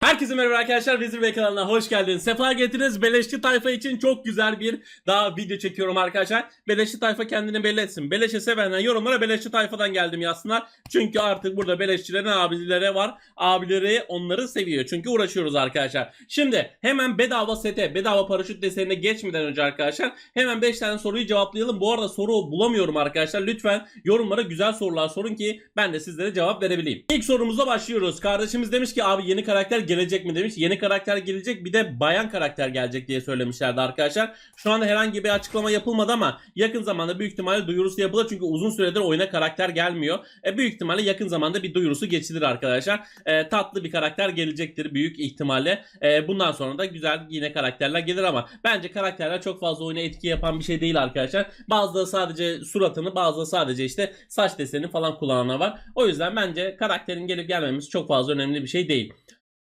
Herkese merhaba arkadaşlar. Vezir Bey kanalına hoş geldiniz. Sefa getirdiniz. Beleşçi tayfa için çok güzel bir daha video çekiyorum arkadaşlar. Beleşçi tayfa kendini belli etsin. Beleşi sevenler yorumlara Beleşçi tayfadan geldim yazsınlar. Çünkü artık burada beleşçilerin abileri var. Abileri onları seviyor. Çünkü uğraşıyoruz arkadaşlar. Şimdi hemen bedava sete, bedava paraşüt desenine geçmeden önce arkadaşlar hemen 5 tane soruyu cevaplayalım. Bu arada soru bulamıyorum arkadaşlar. Lütfen yorumlara güzel sorular sorun ki ben de sizlere cevap verebileyim. İlk sorumuzla başlıyoruz. Kardeşimiz demiş ki abi yeni karakter gelecek mi demiş. Yeni karakter gelecek bir de bayan karakter gelecek diye söylemişlerdi arkadaşlar. Şu anda herhangi bir açıklama yapılmadı ama yakın zamanda büyük ihtimalle duyurusu yapılır. Çünkü uzun süredir oyuna karakter gelmiyor. E, büyük ihtimalle yakın zamanda bir duyurusu geçilir arkadaşlar. E, tatlı bir karakter gelecektir büyük ihtimalle. E, bundan sonra da güzel yine karakterler gelir ama bence karakterler çok fazla oyuna etki yapan bir şey değil arkadaşlar. Bazıları sadece suratını bazıları sadece işte saç deseni falan kullananlar var. O yüzden bence karakterin gelip gelmemesi çok fazla önemli bir şey değil.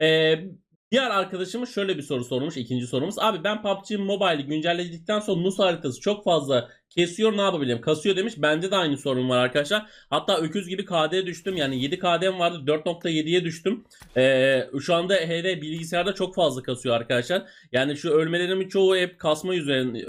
Ee, diğer arkadaşımız şöyle bir soru sormuş. ikinci sorumuz. Abi ben PUBG Mobile'i güncelledikten sonra Nus haritası çok fazla kesiyor ne yapabilirim? Kasıyor demiş. Bende de aynı sorun var arkadaşlar. Hatta öküz gibi KD'ye düştüm. Yani 7 KD'm vardı. 4.7'ye düştüm. Ee, şu anda HD bilgisayarda çok fazla kasıyor arkadaşlar. Yani şu ölmelerimin çoğu hep kasma üzerine,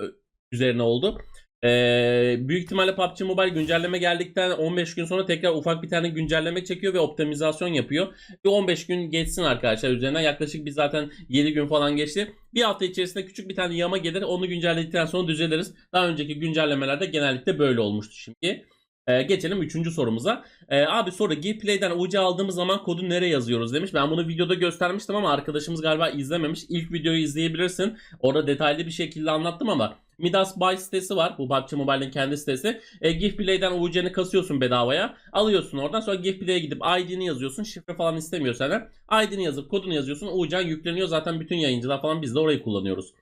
üzerine oldu. Ee, büyük ihtimalle PUBG Mobile güncelleme geldikten 15 gün sonra tekrar ufak bir tane güncelleme çekiyor ve optimizasyon yapıyor. Bir 15 gün geçsin arkadaşlar üzerinden. Yaklaşık biz zaten 7 gün falan geçti. Bir hafta içerisinde küçük bir tane yama gelir. Onu güncelledikten sonra düzeliriz. Daha önceki güncellemelerde genellikle böyle olmuştu şimdi. Ee, geçelim 3. sorumuza. Ee, abi soru Gearplay'den UC aldığımız zaman kodu nereye yazıyoruz demiş. Ben bunu videoda göstermiştim ama arkadaşımız galiba izlememiş. İlk videoyu izleyebilirsin. Orada detaylı bir şekilde anlattım ama Midas Buy sitesi var. Bu PUBG Mobile'in kendi sitesi. E, Giftplay'den UC'ni kasıyorsun bedavaya. Alıyorsun oradan sonra Giftplay'e gidip ID'ni yazıyorsun. Şifre falan istemiyor senden. ID'ni yazıp kodunu yazıyorsun. UC'n yükleniyor. Zaten bütün yayıncılar falan biz de orayı kullanıyoruz.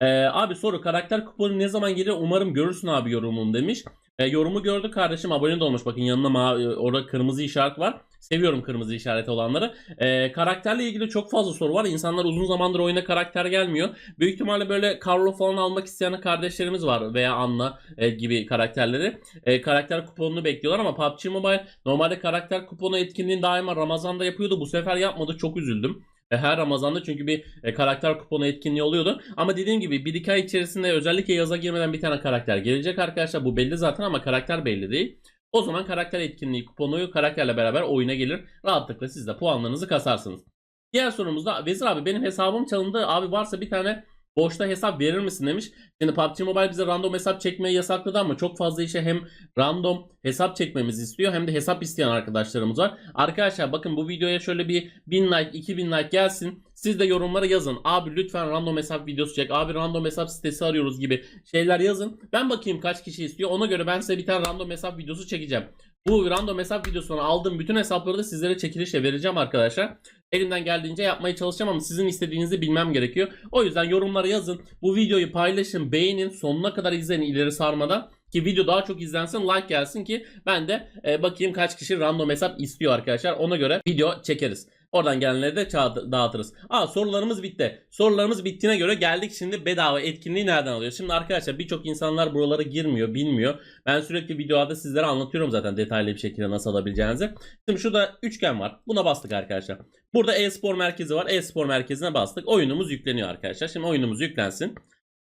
E, abi soru karakter kuponu ne zaman gelir? Umarım görürsün abi yorumunu demiş. E, yorumu gördük kardeşim abone de olmuş. Bakın yanında mavi, orada kırmızı işaret var. Seviyorum kırmızı işareti olanları. E, karakterle ilgili çok fazla soru var. İnsanlar uzun zamandır oyuna karakter gelmiyor. Büyük ihtimalle böyle Carlo falan almak isteyen kardeşlerimiz var veya Anna e, gibi karakterleri. E, karakter kuponunu bekliyorlar ama PUBG Mobile normalde karakter kuponu etkinliğini daima Ramazan'da yapıyordu. Bu sefer yapmadı. Çok üzüldüm. E, Her Ramazan'da çünkü bir e, karakter kuponu etkinliği oluyordu. Ama dediğim gibi bir iki ay içerisinde özellikle yaza girmeden bir tane karakter gelecek arkadaşlar. Bu belli zaten ama karakter belli değil. O zaman karakter etkinliği kuponu karakterle beraber oyuna gelir. Rahatlıkla siz de puanlarınızı kasarsınız. Diğer sorumuzda Vezir abi benim hesabım çalındı. Abi varsa bir tane boşta hesap verir misin demiş. Şimdi PUBG Mobile bize random hesap çekmeyi yasakladı ama çok fazla işe hem random hesap çekmemizi istiyor hem de hesap isteyen arkadaşlarımız var. Arkadaşlar bakın bu videoya şöyle bir 1000 like 2000 like gelsin. Siz de yorumlara yazın. Abi lütfen random hesap videosu çek. Abi random hesap sitesi arıyoruz gibi şeyler yazın. Ben bakayım kaç kişi istiyor. Ona göre ben size bir tane random hesap videosu çekeceğim. Bu random hesap videosuna aldığım bütün hesapları da sizlere çekilişle vereceğim arkadaşlar. Elimden geldiğince yapmaya çalışacağım ama sizin istediğinizi bilmem gerekiyor. O yüzden yorumlara yazın. Bu videoyu paylaşın, beğenin, sonuna kadar izleyin ileri sarmadan. Ki video daha çok izlensin, like gelsin ki ben de e, bakayım kaç kişi random hesap istiyor arkadaşlar. Ona göre video çekeriz. Oradan gelenleri de dağıtırız. Aa sorularımız bitti. Sorularımız bittiğine göre geldik şimdi bedava etkinliği nereden alıyor? Şimdi arkadaşlar birçok insanlar buralara girmiyor, bilmiyor. Ben sürekli videolarda sizlere anlatıyorum zaten detaylı bir şekilde nasıl alabileceğinizi. Şimdi şurada üçgen var. Buna bastık arkadaşlar. Burada e-spor merkezi var. E-spor merkezine bastık. Oyunumuz yükleniyor arkadaşlar. Şimdi oyunumuz yüklensin.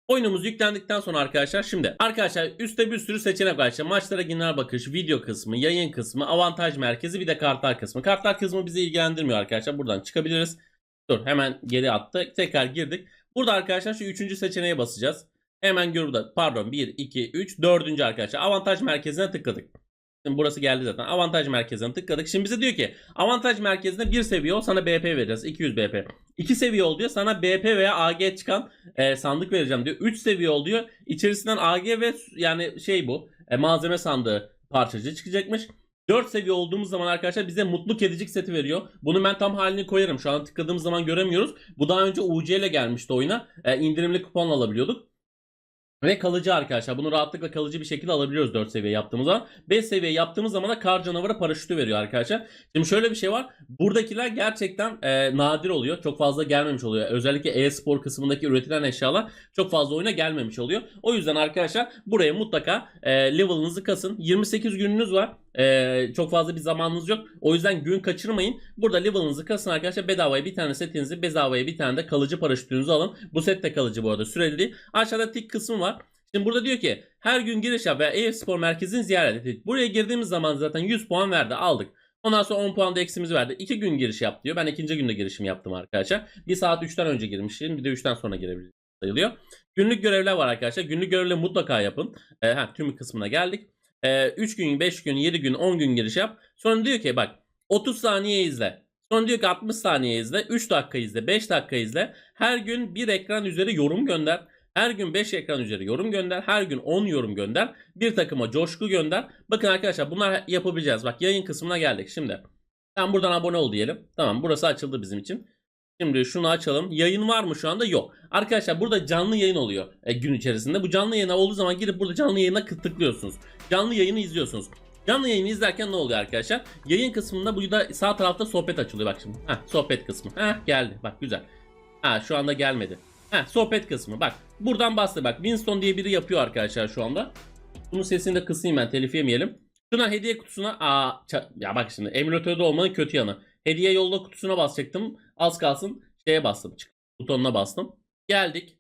Oyunumuz yüklendikten sonra arkadaşlar şimdi arkadaşlar üstte bir sürü seçenek var. İşte maçlara genel bakış, video kısmı, yayın kısmı, avantaj merkezi bir de kartlar kısmı. Kartlar kısmı bizi ilgilendirmiyor arkadaşlar. Buradan çıkabiliriz. Dur hemen geri attı. Tekrar girdik. Burada arkadaşlar şu üçüncü seçeneğe basacağız. Hemen gör burada. Pardon 1, 2, 3, dördüncü arkadaşlar. Avantaj merkezine tıkladık. Şimdi burası geldi zaten. Avantaj merkezine tıkladık. Şimdi bize diyor ki avantaj merkezinde bir seviye ol sana BP vereceğiz. 200 BP. 2 seviye ol diyor. Sana BP veya AG çıkan e, sandık vereceğim diyor. 3 seviye ol diyor. İçerisinden AG ve yani şey bu e, malzeme sandığı parçacığı çıkacakmış. 4 seviye olduğumuz zaman arkadaşlar bize mutlu kedicik seti veriyor. Bunu ben tam halini koyarım. Şu an tıkladığımız zaman göremiyoruz. Bu daha önce UC ile gelmişti oyuna. E, indirimli kuponla alabiliyorduk. Ve kalıcı arkadaşlar. Bunu rahatlıkla kalıcı bir şekilde alabiliyoruz 4 seviye yaptığımız zaman. 5 seviye yaptığımız zaman da kar canavarı paraşütü veriyor arkadaşlar. Şimdi şöyle bir şey var. Buradakiler gerçekten e, nadir oluyor. Çok fazla gelmemiş oluyor. Özellikle e-spor kısmındaki üretilen eşyalar çok fazla oyuna gelmemiş oluyor. O yüzden arkadaşlar buraya mutlaka e, level'ınızı kasın. 28 gününüz var. Ee, çok fazla bir zamanınız yok. O yüzden gün kaçırmayın. Burada level'ınızı kasın arkadaşlar. Bedavaya bir tane setinizi, bedavaya bir tane de kalıcı paraşütünüzü alın. Bu set de kalıcı bu arada. Süreli değil. Aşağıda tik kısmı var. Şimdi burada diyor ki her gün giriş yap veya e-spor merkezini ziyaret et. Buraya girdiğimiz zaman zaten 100 puan verdi. Aldık. Ondan sonra 10 puan da eksimiz verdi. 2 gün giriş yap diyor. Ben ikinci günde girişimi yaptım arkadaşlar. 1 saat 3'ten önce girmişim. Bir de 3'ten sonra girebiliriz sayılıyor. Günlük görevler var arkadaşlar. Günlük görevleri mutlaka yapın. Ee, ha, tüm kısmına geldik. Ee, 3 gün, 5 gün, 7 gün, 10 gün giriş yap. Sonra diyor ki bak 30 saniye izle. Sonra diyor ki 60 saniye izle. 3 dakika izle. 5 dakika izle. Her gün bir ekran üzeri yorum gönder. Her gün 5 ekran üzeri yorum gönder. Her gün 10 yorum gönder. Bir takıma coşku gönder. Bakın arkadaşlar bunlar yapabileceğiz. Bak yayın kısmına geldik. Şimdi ben buradan abone ol diyelim. Tamam burası açıldı bizim için. Şimdi şunu açalım. Yayın var mı şu anda? Yok. Arkadaşlar burada canlı yayın oluyor e, gün içerisinde. Bu canlı yayına olduğu zaman girip burada canlı yayına tıklıyorsunuz. Canlı yayını izliyorsunuz. Canlı yayını izlerken ne oluyor arkadaşlar? Yayın kısmında burada sağ tarafta sohbet açılıyor bak şimdi. Heh, sohbet kısmı. Heh, geldi. Bak güzel. Ha şu anda gelmedi. Heh, sohbet kısmı. Bak buradan bastı bak. Winston diye biri yapıyor arkadaşlar şu anda. Bunun sesini de kısayım ben telif yemeyelim. Şuna hediye kutusuna aa ya bak şimdi emülatörde olmanın kötü yanı. Hediye yolla kutusuna basacaktım. Az kalsın şeye bastım. Çık butonuna bastım. Geldik.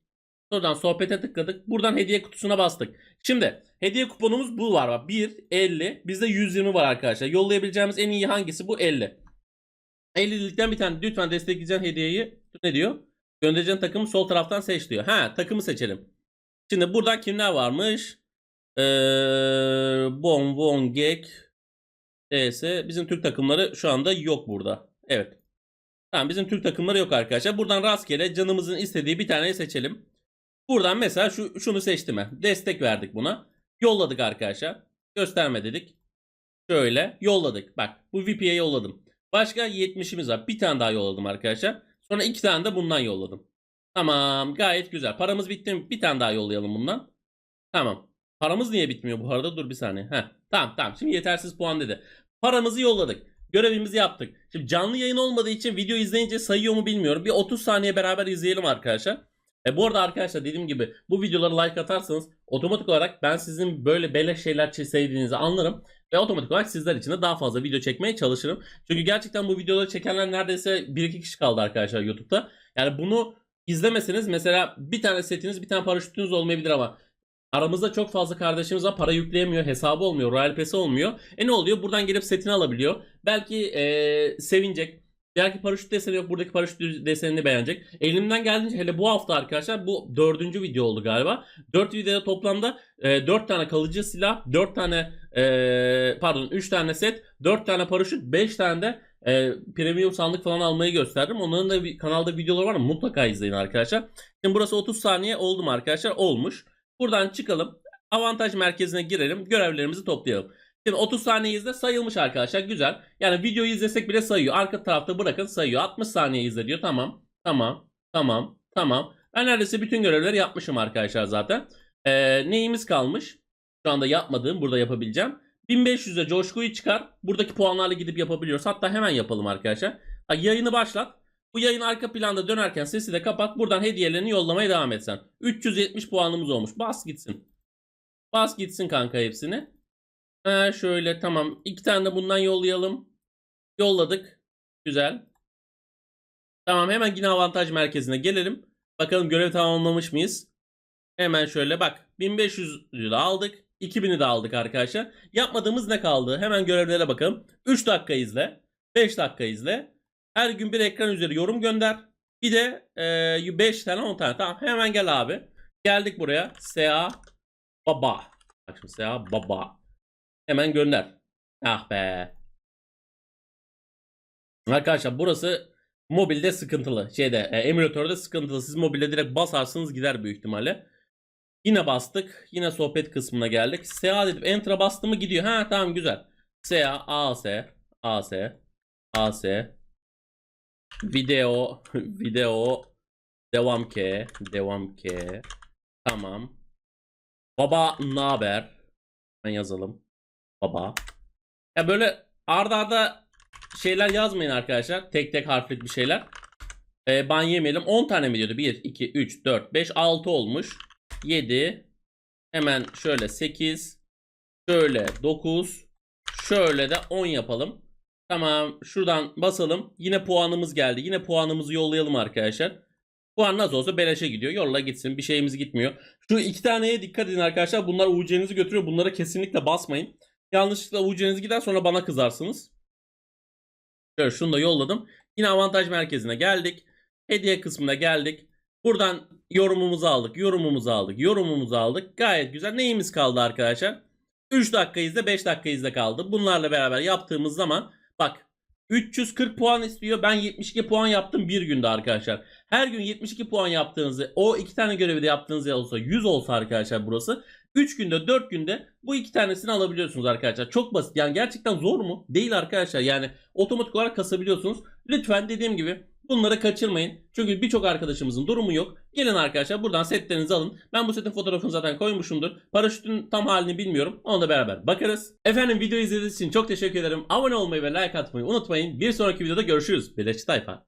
Oradan sohbete tıkladık. Buradan hediye kutusuna bastık. Şimdi hediye kuponumuz bu var. bak. 1, 50. Bizde 120 var arkadaşlar. Yollayabileceğimiz en iyi hangisi? Bu 50. 50'likten bir tane lütfen destekleyeceğin hediyeyi ne diyor? Göndereceğin takımı sol taraftan seç diyor. Ha takımı seçelim. Şimdi buradan kimler varmış? Ee, Bon Von Gek DS. Bizim Türk takımları şu anda yok burada. Evet. Tamam bizim Türk takımları yok arkadaşlar. Buradan rastgele canımızın istediği bir taneyi seçelim. Buradan mesela şu şunu seçtim ben. Destek verdik buna. Yolladık arkadaşlar. Gösterme dedik. Şöyle yolladık. Bak bu VP'ye yolladım. Başka 70'imiz var. Bir tane daha yolladım arkadaşlar. Sonra iki tane de bundan yolladım. Tamam gayet güzel. Paramız bitti mi? Bir tane daha yollayalım bundan. Tamam. Paramız niye bitmiyor bu arada? Dur bir saniye. Heh. Tamam tamam. Şimdi yetersiz puan dedi. Paramızı yolladık. Görevimizi yaptık. Şimdi canlı yayın olmadığı için video izleyince sayıyor mu bilmiyorum. Bir 30 saniye beraber izleyelim arkadaşlar. E bu arada arkadaşlar dediğim gibi bu videolara like atarsanız otomatik olarak ben sizin böyle beleş şeyler sevdiğinizi anlarım. Ve otomatik olarak sizler için de daha fazla video çekmeye çalışırım. Çünkü gerçekten bu videoları çekenler neredeyse 1-2 kişi kaldı arkadaşlar YouTube'da. Yani bunu izlemeseniz mesela bir tane setiniz bir tane paraşütünüz olmayabilir ama aramızda çok fazla kardeşimiz var para yükleyemiyor hesabı olmuyor Royal Pass'i olmuyor. E ne oluyor buradan gelip setini alabiliyor. Belki e, sevinecek. Belki paraşüt deseni yok. Buradaki paraşüt desenini beğenecek. Elimden geldiğince hele bu hafta arkadaşlar bu dördüncü video oldu galiba. Dört videoda toplamda e, dört tane kalıcı silah, dört tane e, pardon üç tane set, dört tane paraşüt, beş tane de e, premium sandık falan almayı gösterdim. Onların da bir, kanalda videoları var? Mutlaka izleyin arkadaşlar. Şimdi burası 30 saniye oldu mu arkadaşlar? Olmuş. Buradan çıkalım. Avantaj merkezine girelim. Görevlerimizi toplayalım. Şimdi 30 saniye izle sayılmış arkadaşlar. Güzel. Yani videoyu izlesek bile sayıyor. Arka tarafta bırakın sayıyor. 60 saniye izle diyor. Tamam. Tamam. Tamam. Tamam. Ben neredeyse bütün görevleri yapmışım arkadaşlar zaten. Ee, neyimiz kalmış? Şu anda yapmadığım burada yapabileceğim. 1500'e coşkuyu çıkar. Buradaki puanlarla gidip yapabiliyoruz. Hatta hemen yapalım arkadaşlar. Yayını başlat. Bu yayın arka planda dönerken sesi de kapat. Buradan hediyelerini yollamaya devam etsen. 370 puanımız olmuş. Bas gitsin. Bas gitsin kanka hepsini. Ha, şöyle tamam. İki tane de bundan yollayalım. Yolladık. Güzel. Tamam hemen yine avantaj merkezine gelelim. Bakalım görev tamamlamış mıyız? Hemen şöyle bak. 1500'ü de aldık. 2000'i de aldık arkadaşlar. Yapmadığımız ne kaldı? Hemen görevlere bakalım. 3 dakika izle. 5 dakika izle. Her gün bir ekran üzeri yorum gönder. Bir de 5 tane 10 tane. Tamam hemen gel abi. Geldik buraya. Sea Baba. Bak şimdi Sea Baba. Hemen gönder. Ah be. Arkadaşlar burası mobilde sıkıntılı. Şeyde e, emülatörde sıkıntılı. Siz mobilde direkt basarsınız gider büyük ihtimalle. Yine bastık. Yine sohbet kısmına geldik. SA dedim. Enter'a bastı mı gidiyor. Ha tamam güzel. SA, AS, AS, AS. Video, video. Devam ke, devam ke. Tamam. Baba ne haber? Ben yazalım. Baba. Ya böyle arda arda şeyler yazmayın arkadaşlar. Tek tek harflik bir şeyler. Ee, ban yemeyelim. 10 tane mi diyordu? 1, 2, 3, 4, 5, 6 olmuş. 7. Hemen şöyle 8. Şöyle 9. Şöyle de 10 yapalım. Tamam şuradan basalım. Yine puanımız geldi. Yine puanımızı yollayalım arkadaşlar. Puan nasıl olsa beleşe gidiyor. Yolla gitsin. Bir şeyimiz gitmiyor. Şu iki taneye dikkat edin arkadaşlar. Bunlar UC'nizi götürüyor. Bunlara kesinlikle basmayın. Yanlışlıkla UC'niz gider sonra bana kızarsınız. Şöyle şunu da yolladım. Yine avantaj merkezine geldik. Hediye kısmına geldik. Buradan yorumumuzu aldık. Yorumumuzu aldık. Yorumumuzu aldık. Gayet güzel. Neyimiz kaldı arkadaşlar? 3 dakika izle 5 dakika izle kaldı. Bunlarla beraber yaptığımız zaman bak 340 puan istiyor. Ben 72 puan yaptım bir günde arkadaşlar. Her gün 72 puan yaptığınızı o iki tane görevi de yaptığınız olsa 100 olsa arkadaşlar burası. 3 günde 4 günde bu iki tanesini alabiliyorsunuz arkadaşlar. Çok basit. Yani gerçekten zor mu? Değil arkadaşlar. Yani otomatik olarak kasabiliyorsunuz. Lütfen dediğim gibi bunları kaçırmayın. Çünkü birçok arkadaşımızın durumu yok. Gelin arkadaşlar buradan setlerinizi alın. Ben bu setin fotoğrafını zaten koymuşumdur. Paraşütün tam halini bilmiyorum. Onu da beraber bakarız. Efendim video izlediğiniz için çok teşekkür ederim. Abone olmayı ve like atmayı unutmayın. Bir sonraki videoda görüşürüz. Beleşçi Tayfa.